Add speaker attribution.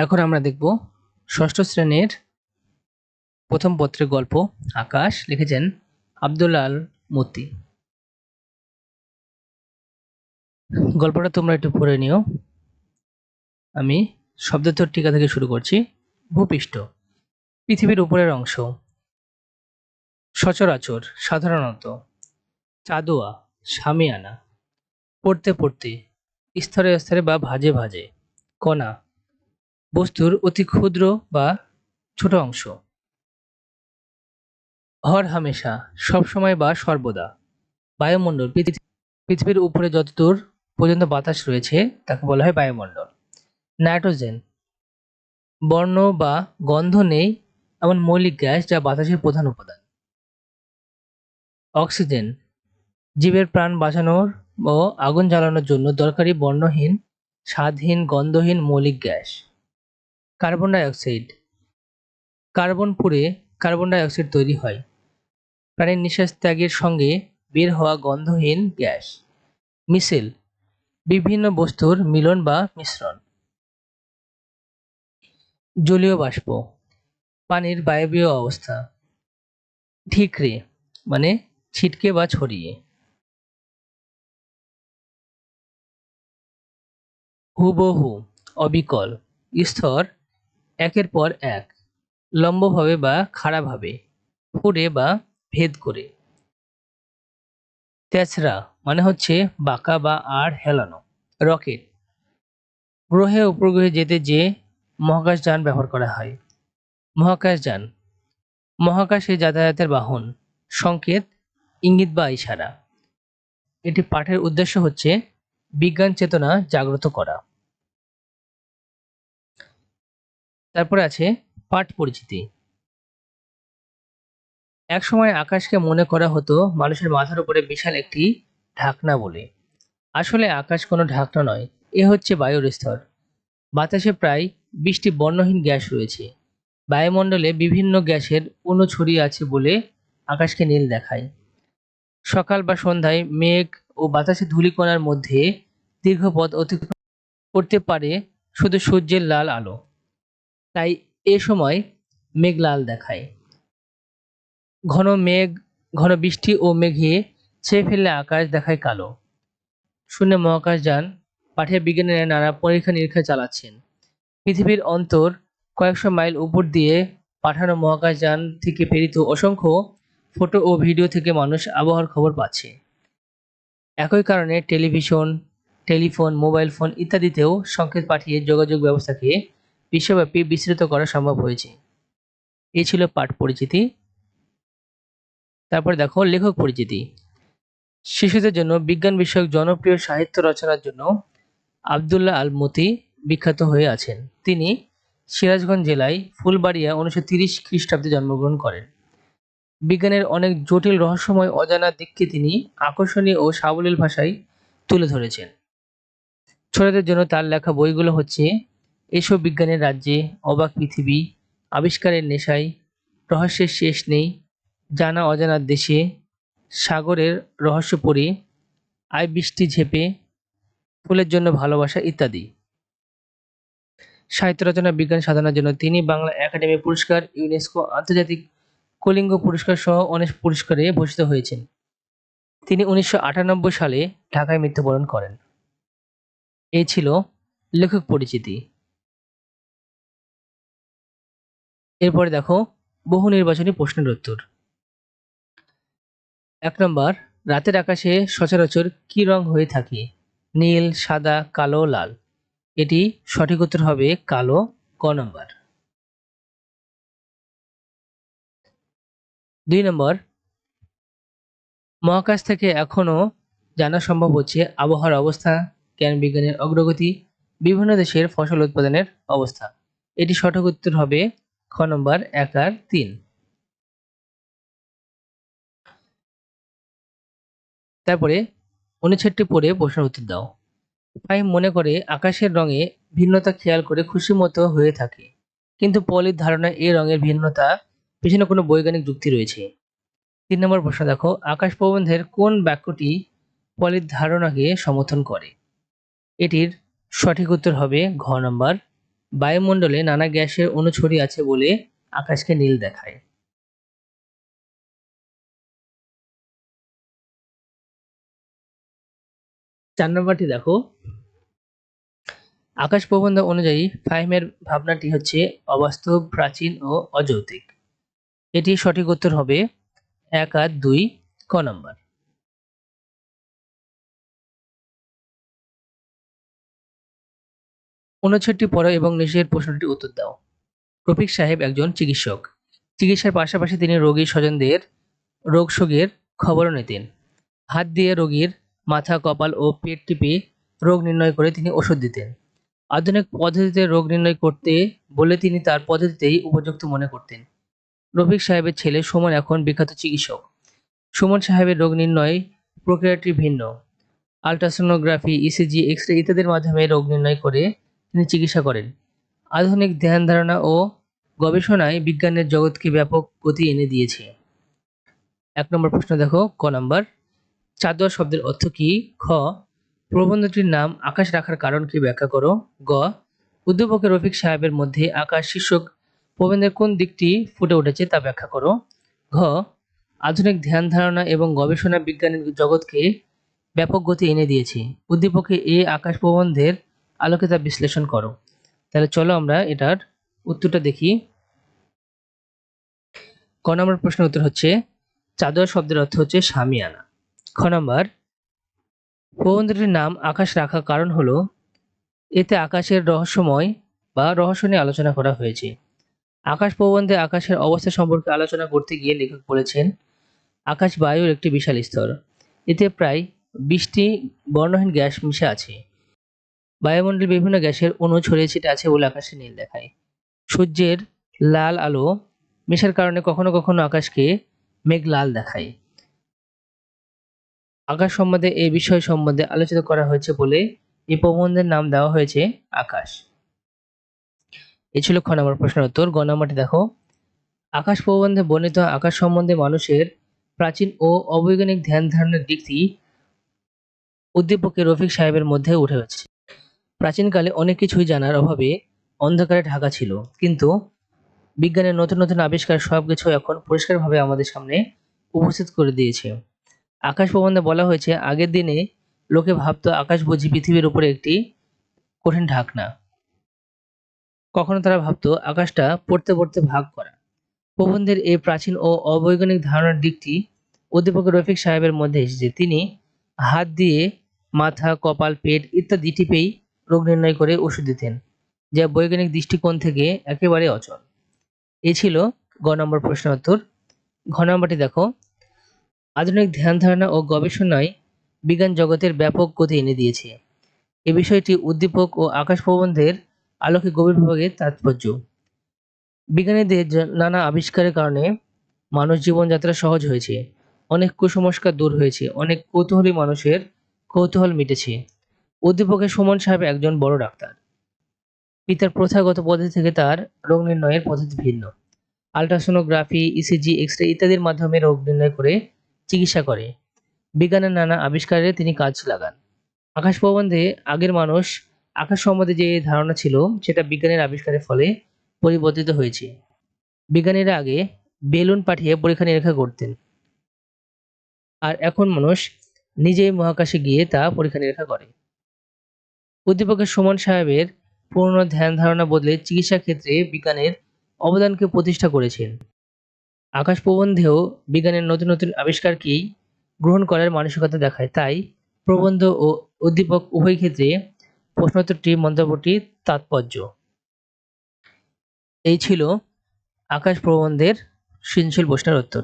Speaker 1: এখন আমরা দেখব ষষ্ঠ শ্রেণির প্রথম পত্রের গল্প, আকাশ, লিখেছেন আব্দুল আল মতি। গল্পটা তোমরা একটু পড়ে নিও। আমি শব্দোত্তর টিকা থেকে শুরু করছি। ভূপৃষ্ঠ, পৃথিবীর উপরের অংশ। সচরাচর, সাধারণত। চাদোয়া, সামিয়ানা। পড়তে পড়তে, স্তরে স্তরে বা ভাজে ভাজে। কণা বস্তুর অতি ক্ষুদ্র বা ছোট অংশ। হর হামেশা, সবসময় বা সর্বদা। বায়ুমণ্ডল পৃথিবীর উপরে যতদূর পর্যন্ত বাতাস রয়েছে, তাকে বলা হয় বায়ুমণ্ডল। নাইট্রোজেন, বর্ণ বা গন্ধ নেই, এমন মৌলিক গ্যাস যা বাতাসের প্রধান উপাদান। অক্সিজেন, জীবের প্রাণ বাঁচানোর ও আগুন জ্বালানোর জন্য দরকারি বর্ণহীন স্বাদহীন গন্ধহীন মৌলিক gas. Carbon dioxide carbon পুড়ে কার্বন ডাই অক্সাইড তৈরি হয়। প্রাণীর নিঃশ্বাস ত্যাগের সঙ্গে বের হওয়া গন্ধহীন গ্যাস মিশেল বিভিন্ন বস্তুর মিলন বা মিশ্রণ। জলীয় বাষ্প, পানির বায়বীয় অবস্থা। ঠিকরে মানে ছিটকে বা ছড়িয়ে। হুবহু, অবিকল স্তর একের পর এক, লম্বভাবে বা খাড়াভাবে, ফুড়ে বা ভেদ করে। তেছরা মানে হচ্ছে বাঁকা বা আর হেলানো, রকেট। গ্রহে উপগ্রহে যেতে যে মহাকাশযান ব্যবহার করা হয়। মহাকাশযান মহাকাশে যাতায়াতের বাহন, সংকেত, ইঙ্গিত বা ইশারা। এটি পাঠের উদ্দেশ্য হচ্ছে বিজ্ঞান চেতনা জাগ্রত করা। তারপরে আছে পাঠ পরিচিতি। একসময় আকাশকে মনে করা হতো মানুষের মাথার উপরে বিশাল একটি ঢাকনা বলে। আসলে আকাশ কোনো ঢাকনা নয়, এ হচ্ছে বায়ুর স্তর। বাতাসে প্রায় বিশটি বর্ণহীন গ্যাস রয়েছে। বায়ুমণ্ডলে বিভিন্ন গ্যাসের অণু ছড়িয়ে আছে বলে আকাশকে নীল দেখায়। সকাল বা সন্ধ্যায় মেঘ ও বাতাসে ধূলিকণার মধ্যে দীর্ঘ পথ অতিক্রম করতে পারে শুধু সূর্যের লাল আলো। তাই এ সময় মেঘ লাল দেখায়। ঘন মেঘ, ঘন বৃষ্টি ও মেঘে ছেয়ে ফেললে আকাশ দেখায় কালো। শূন্য মহাকাশযান পাঠিয়ে বিজ্ঞানীরা নানা পরীক্ষা নিরীক্ষা চালাচ্ছেন। পৃথিবীর অন্তর কয়েকশো মাইল উপর দিয়ে পাঠানো মহাকাশযান থেকে প্রেরিত অসংখ্য ফটো ও ভিডিও থেকে মানুষ আবহাওয়ার খবর পাচ্ছে। একই কারণে টেলিভিশন, টেলিফোন, মোবাইল ফোন ইত্যাদিতেও সংকেত পাঠিয়ে যোগাযোগ ব্যবস্থাকে বিশ্বব্যাপী বিস্তৃত করা সম্ভব হয়েছে। এ ছিল পাঠ পরিচিতি। তারপর দেখো লেখক পরিচিতি। শিশুদের জন্য বিজ্ঞান বিষয়ক জনপ্রিয় সাহিত্য রচনার জন্য আবদুল্লাহ আল মতি বিখ্যাত হয়ে আছেন। তিনি সিরাজগঞ্জ জেলায় ফুলবাড়িয়া উনিশশো তিরিশ খ্রিস্টাব্দে জন্মগ্রহণ করেন। বিজ্ঞানের অনেক জটিল রহস্যময় অজানা দিককে তিনি আকর্ষণীয় ও সাবলীল ভাষায় তুলে ধরেছেন। ছোটদের জন্য তার লেখা বইগুলো হচ্ছে এসব বিজ্ঞানের রাজ্যে অবাক পৃথিবী, আবিষ্কারের নেশায়, রহস্যের শেষ নেই, জানা অজানার দেশে, সাগরের রহস্য পড়ি, আয় বৃষ্টি ঝেপে, ফুলের জন্য ভালোবাসা ইত্যাদি। সাহিত্য রচনা বিজ্ঞান সাধনার জন্য তিনি বাংলা একাডেমি পুরস্কার, ইউনেস্কো আন্তর্জাতিক কলিঙ্গ পুরস্কার সহ অনেক পুরস্কারে ভূষিত হয়েছেন। তিনি উনিশশো আটানব্বই সালে ঢাকায় মৃত্যুবরণ করেন। এই ছিল লেখক পরিচিতি। এরপরে দেখো, বহু নির্বাচনী প্রশ্নের উত্তর। এক নম্বর, রাতের আকাশে সচরাচর কি রং হয়ে থাকে? নীল, সাদা, কালো, লাল। এটি সঠিক উত্তর হবে কালো, ক নম্বর। দুই নম্বর, মহাকাশ থেকে এখনও জানা সম্ভব হচ্ছে আবহাওয়ার অবস্থা, জ্ঞান বিজ্ঞানের অগ্রগতি, বিভিন্ন দেশের ফসল উৎপাদনের অবস্থা। এটি সঠিক উত্তর হবে খ নম্বর, এক আর তিন। তারপরে অনুচ্ছেদটি পড়ে প্রশ্নের উত্তর দাও। ফাহিম মনে করে আকাশের রঙে ভিন্নতা খেয়াল করে খুশি মতো হয়ে থাকে, কিন্তু পলির ধারণা এই রঙের ভিন্নতা পেছনে কোনো বৈজ্ঞানিক যুক্তি রয়েছে। তিন নম্বর প্রশ্ন দেখো, আকাশ প্রবন্ধের কোন বাক্যটি পলির ধারণাকে সমর্থন করে? এটির সঠিক উত্তর হবে ঘ নম্বর বায়ুমণ্ডলে নানা গ্যাসের অণু ছড়িয়ে আছে বলে আকাশকে নীল দেখায়। চার নম্বরটি দেখো। আকাশ প্রবন্ধ অনুযায়ী ফাহিমের ভাবনাটি হচ্ছে অবাস্তব, প্রাচীন ও অযৌক্তিক। এটি সঠিক উত্তর হবে এক আর দুই ক নম্বর। অনুচ্ছেদটি পড়ো এবং নিচের প্রশ্নটি উত্তর দাও। রফিক সাহেব একজন চিকিৎসক। চিকিৎসার পাশাপাশি তিনি রোগীর স্বজনদের, রোগ শোকের খবরও নিতেন। হাত দিয়ে রোগীর মাথা, কপাল ও পেট টিপে রোগ নির্ণয় করে তিনি ওষুধ দিতেন। আধুনিক পদ্ধতিতে রোগ নির্ণয় করতে বলে তিনি তার পদ্ধতিতেই উপযুক্ত মনে করতেন। রফিক সাহেবের ছেলে সুমন এখন বিখ্যাত চিকিৎসক। সুমন সাহেবের রোগ নির্ণয় প্রক্রিয়াটি ভিন্ন। আলট্রাসোনোগ্রাফি, ইসিজি এক্স রে ইত্যাদির মাধ্যমে রোগ নির্ণয় করে তিনি চিকিৎসা করেন। আধুনিক ধ্যান ধারণা ও গবেষণায় বিজ্ঞানের জগৎকে ব্যাপক গতি এনে দিয়েছে। এক নম্বর প্রশ্ন দেখো, ক নম্বর? চাদর শব্দের অর্থ কি? খ, প্রবন্ধটির নাম আকাশ রাখার কারণ কি ব্যাখ্যা করো। গ উদ্যোপকে রফিক সাহেবের মধ্যে আকাশ শীর্ষক প্রবন্ধের কোন দিকটি ফুটে উঠেছে তা ব্যাখ্যা করো। ঘ, আধুনিক ধ্যান ধারণা এবং গবেষণা বিজ্ঞানের জগৎকে ব্যাপক গতি এনে দিয়েছে। উদ্দীপকে এ আকাশ প্রবন্ধের আলোকে তা বিশ্লেষণ করো। তাহলে চলো আমরা এটার উত্তরটা দেখি। ক নম্বর প্রশ্নের উত্তর হচ্ছে, চাদর শব্দের অর্থ হচ্ছে সামিয়ানা খ নম্বর, প্রবন্ধটির নাম আকাশ রাখার কারণ হলো, এতে আকাশের রহস্যময় বা রহস্য নিয়ে আলোচনা করা হয়েছে। আকাশ প্রবন্ধে আকাশের অবস্থা সম্পর্কে আলোচনা করতে গিয়ে লেখক বলেছেন, আকাশ বায়ুর একটি বিশাল স্তর। এতে প্রায় বিশটি বর্ণহীন গ্যাস মিশে আছে। বায়ুমণ্ডলে বিভিন্ন গ্যাসের অণু ছড়িয়ে ছিটে আছে বলে আকাশে নীল দেখায়। সূর্যের লাল আলো মেশার কারণে কখনো কখনো আকাশকে মেঘ লাল দেখায়। আকাশ সম্বন্ধে, এই বিষয় সম্বন্ধে আলোচিত করা হয়েছে বলে এই প্রবন্ধের নাম দেওয়া হয়েছে আকাশ। এ ছিল খ নম্বর প্রশ্নের উত্তর। গ দেখো। আকাশ প্রবন্ধে বর্ণিত আকাশ সম্বন্ধে মানুষের প্রাচীন ও অবৈজ্ঞানিক ধ্যান ধারণার দিকটি উদ্দীপকের রফিক সাহেবের মধ্যে উঠে হচ্ছে প্রাচীনকালে অনেক কিছুই জানার অভাবে অন্ধকারে ঢাকা ছিল। কিন্তু বিজ্ঞানের নতুন নতুন আবিষ্কার সবকিছু এখন পরিষ্কারভাবে আমাদের সামনে উপস্থিত করে দিয়েছে। আকাশ প্রবন্ধে বলা হয়েছে, আগের দিনে লোকে ভাবতো আকাশ বুঝি পৃথিবীর উপরে একটি কঠিন ঢাকনা। কখনো তারা ভাবতো আকাশটা পড়তে পড়তে ভাগ করা। প্রবন্ধের এই প্রাচীন ও অবৈজ্ঞানিক ধারণার দিকটি অধ্যাপক রফিক সাহেবের মধ্যে এসেছে। তিনি হাত দিয়ে মাথা, কপাল, পেট ইত্যাদি টিপেই রোগ নির্ণয় করে ওষুধ দিতেন, যা বৈজ্ঞানিক দৃষ্টিকোণ থেকে একেবারে অচল। এ ছিল গ নম্বর প্রশ্নের উত্তর। ঘ নম্বরটি দেখো। আধুনিক ধ্যান ধারণা ও গবেষণায় বিজ্ঞান জগতের ব্যাপক গতি এনে দিয়েছে। এ বিষয়টি উদ্দীপক ও আকাশ প্রবন্ধের আলোকে গভীরভাবে তাৎপর্য। বিজ্ঞানীদের নানা আবিষ্কারের কারণে মানুষ জীবনযাত্রা সহজ হয়েছে। অনেক কুসংস্কার দূর হয়েছে। অনেক কৌতূহলী মানুষের কৌতূহল মিটেছে। উদ্দীপকের সুমন সাহেব একজন বড় ডাক্তার। পিতার প্রথাগত পদ্ধতি থেকে তার রোগ নির্ণয়ের পদ্ধতি ভিন্ন। আলট্রাসোনোগ্রাফি ইসিজি এক্স রে ইত্যাদির মাধ্যমে রোগ নির্ণয় করে চিকিৎসা করে। বিজ্ঞানের নানা আবিষ্কারে তিনি কাজ লাগান। আকাশ প্রবন্ধে আগের মানুষ আকাশ সম্বন্ধে যে ধারণা ছিল, সেটা বিজ্ঞানের আবিষ্কারের ফলে পরিবর্তিত হয়েছে। বিজ্ঞানীরা আগে বেলুন পাঠিয়ে পরীক্ষা নিরীক্ষা করতেন। আর এখন মানুষ নিজেই মহাকাশে গিয়ে তা পরীক্ষা নিরীক্ষা করে। উদ্দীপকের সুমন সাহেবের পুরনো ধ্যান ধারণা বদলে চিকিৎসা ক্ষেত্রে বিজ্ঞানের অবদানকে প্রতিষ্ঠা করেছেন। আকাশ প্রবন্ধেও বিজ্ঞানের নতুন নতুন আবিষ্কারকেই গ্রহণ করার মানসিকতা দেখায়, তাই প্রবন্ধ ও উদ্দীপক উভয় ক্ষেত্রে প্রশ্নোত্তরটি মন্তব্যটি তাৎপর্য। এই ছিল আকাশ প্রবন্ধের সৃজনশীল প্রশ্নের উত্তর।